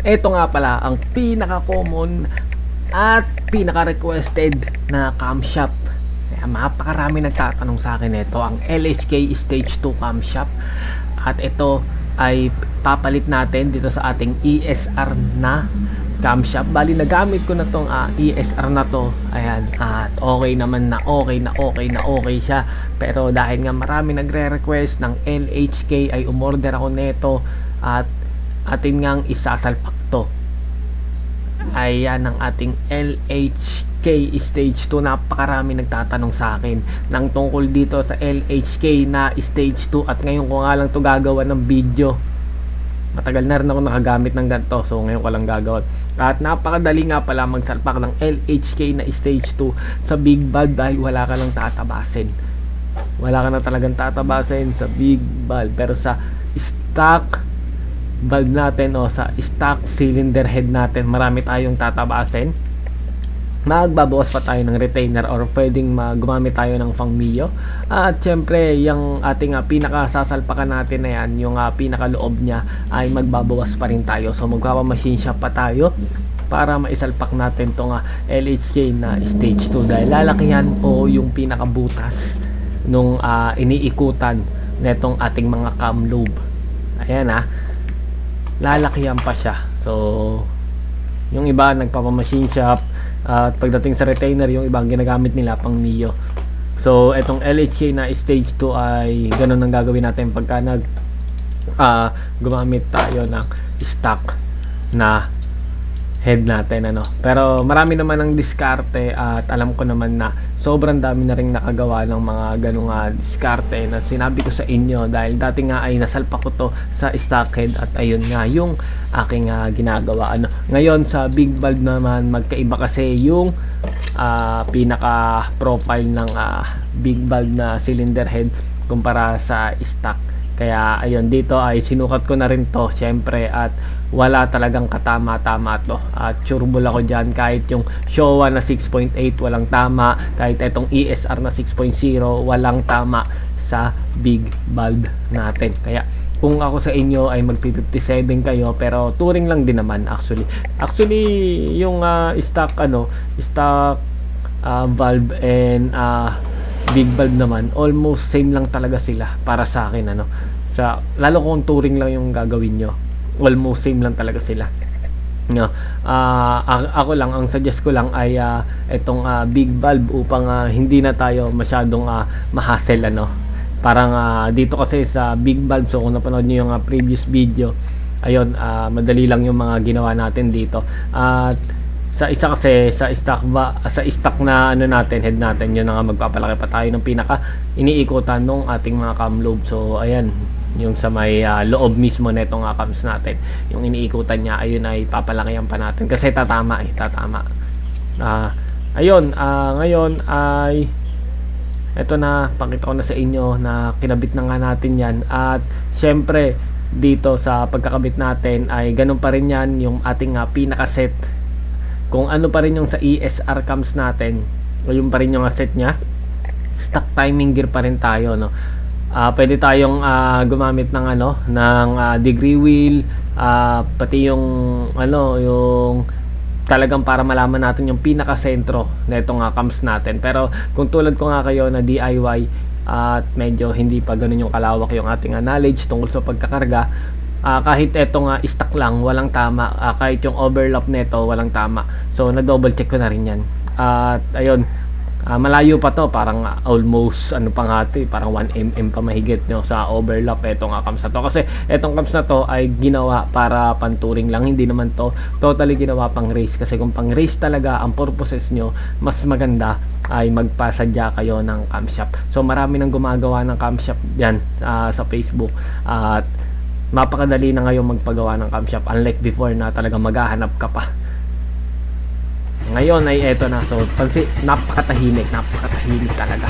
Ito nga pala ang pinaka-common at pinaka-requested na camshop. Kaya mapakarami nagtatanong sa akin ito, ang LHK Stage 2 camshop. At ito ay papalit natin dito sa ating ESR na camshop. Bali, nagamit ko na tong ah, ESR na to. Ayan, at okay naman na okay na okay na okay siya. Pero dahil nga marami nagre-request ng LHK ay umorder ako nito at atin ngang isasalpak to. Ayan ang ating LHK Stage 2. Napakarami nagtatanong sa akin ng tungkol dito sa LHK na Stage 2 at ngayon ko nga lang to gagawa ng video. Matagal na rin ako nakagamit ng ganito. So ngayon ko lang gagawin. At napakadali nga pala magsalpak ng LHK na stage 2 sa big valve dahil wala ka lang tatabasin. Wala ka na talagang tatabasin sa big valve pero sa stock valve natin o sa stock cylinder head natin marami tayong tatabasin magbabawas pa tayo ng retainer or pwedeng ma- gumamit tayo ng mio. At syempre yung ating uh, pinakasasalpakan natin na yan yung uh, pinakaloob niya ay magbabawas pa rin tayo. So magpapamachine shop pa tayo para maisalpak natin tong uh, LHK na stage 2 dahil lalaki yan o yung pinakabutas nung uh, iniikutan netong ating mga cam lobe ayan ha lalaki yan pa siya. So yung iba nagpapamachine shop at pagdating sa retainer yung ibang ginagamit nila pang Mio. So etong LHK na stage 2 ay ganun ang gagawin natin pagka nag ah, gumamit tayo ng stock na head natin ano. Pero marami naman ang diskarte at alam ko naman na sobrang dami na rin nakagawa ng mga ganung uh, diskarte na sinabi ko sa inyo dahil dati nga ay nasalpa ko to sa stock head at ayun nga yung aking uh, ginagawa ano. Ngayon sa big valve naman magkaiba kasi yung uh, pinaka profile ng uh, big valve na cylinder head kumpara sa stock kaya ayun dito ay sinukat ko na rin to syempre at wala talagang katama-tama to. At sureball ako dyan kahit yung Showa na 6.8 walang tama. Kahit itong ESR na 6.0 walang tama sa big valve natin. Kaya kung ako sa inyo ay mag 57 kayo pero touring lang din naman actually. Actually yung uh, stock ano stock uh, valve and uh, big valve naman almost same lang talaga sila para sa akin ano. Sa lalo kung touring lang yung gagawin nyo almost same lang talaga sila. No uh, ako lang ang suggest ko lang ay uh, itong uh, big valve upang uh, hindi na tayo masyadong uh, mahassle ano. Parang uh, dito kasi sa big valve so kung napanood niyo yung uh, previous video ayun uh, madali lang yung mga ginawa natin dito. At sa isa kasi sa stock ba sa stock na ano natin head natin yun nga magpapalaki pa tayo ng pinaka iniikutan nung ating mga cam lobe. So ayan yung sa may uh, loob mismo na itong uh, cams natin. Yung iniikutan niya ayun ay papalakihan pa natin. Kasi tatama eh tatama. Uh, ayun uh, ngayon ay eto na pakita ko na sa inyo na kinabit na nga natin yan. At syempre dito sa pagkakabit natin ay ganun pa rin yan yung ating uh, pinaka set kung ano pa rin yung sa ESR cams natin o yung pa rin yung set nya stock timing gear pa rin tayo no? Uh, pwede tayong uh, gumamit ng ano ng uh, degree wheel uh, pati yung ano yung talagang para malaman natin yung pinaka sentro na itong cams natin. Pero kung tulad ko nga kayo na DIY at medyo hindi pa ganun yung kalawak yung ating knowledge tungkol sa pagkakarga uh, kahit etong uh, stock lang walang tama. Uh, kahit yung overlap nito walang tama. So na double check ko na rin yan. At uh, ayun uh, malayo pa to. Parang almost ano pa nga to, eh, parang 1 mm pa mahigit no, sa overlap etong cams na to. Kasi etong cams na to ay ginawa para panturing lang. Hindi naman to totally ginawa pang race. Kasi kung pang race talaga ang purposes nyo mas maganda ay magpasadya kayo ng camshop. So marami nang gumagawa ng camshop diyan uh, sa Facebook. At uh, mapakadali na ngayon magpagawa ng camshop unlike before na talaga maghahanap ka pa ngayon ay eto na. So, pansin, napakatahimik. Napakatahimik talaga.